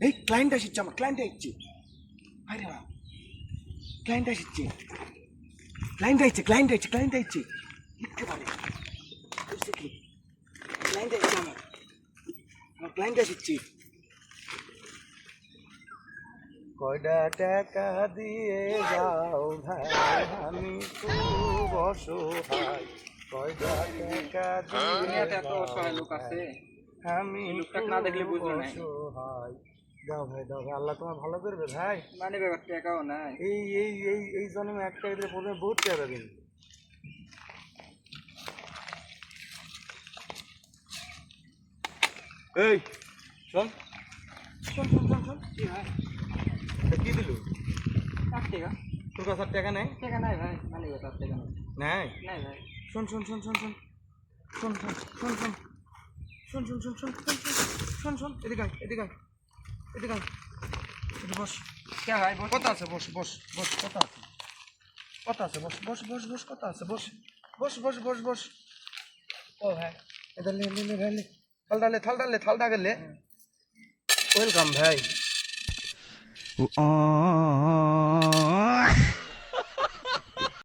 এই ক্লায়েন্ট আসছে আমার ক্লায়েন্ট আসছে আরে বাবা ক্লায়েন্ট আসছে ক্লায়েন্ট আসছে ক্লায়েন্ট আসছে ক্লায়েন্ট আসছে লিখতে পারে বুঝতে কি? ক্লায়েন্ট আসছে আমার। আমার ক্লায়েন্ট আসছে কয়টা টাকা দিয়ে যাও ভাই, আমি অসহায়। কয়টা টাকা দুনিয়াতে এত অসহায় লোক আছে। আমি লোকটাকে না দেখলে বুঝবে না। দাও ভাই দাও ভাই আল্লাহ তোমার ভালো করবে ভাই। মানে ব্যাপার টাকাও নাই। এই এই এই এই জন্মে একটা এদের প্রথমে বহুত টাকা দিন এই শোন। শোন শোন শোন কি দিলু? টাকা। তোর কাছে টাকা নেই টাকা নাই ভাই মানে টাকা নাই নাই নাই ভাই শোন শোন শোন শোন শোন শোন শোন শোন শোন শোন শোন শোন শোন শোন শোন শোন এদিকে আয়, এদিকে আয়, এদিকে আয়। বস কে ভাই বল কত আছে বস বস বস কত আছে কত আছে বস বস বস বস কত আছে বস বস বস বস বস ও ভাই এদের লে লে লে ভাই লে থাল ডালে থাল ডালে থাল ডালে ওয়েলকাম ভাই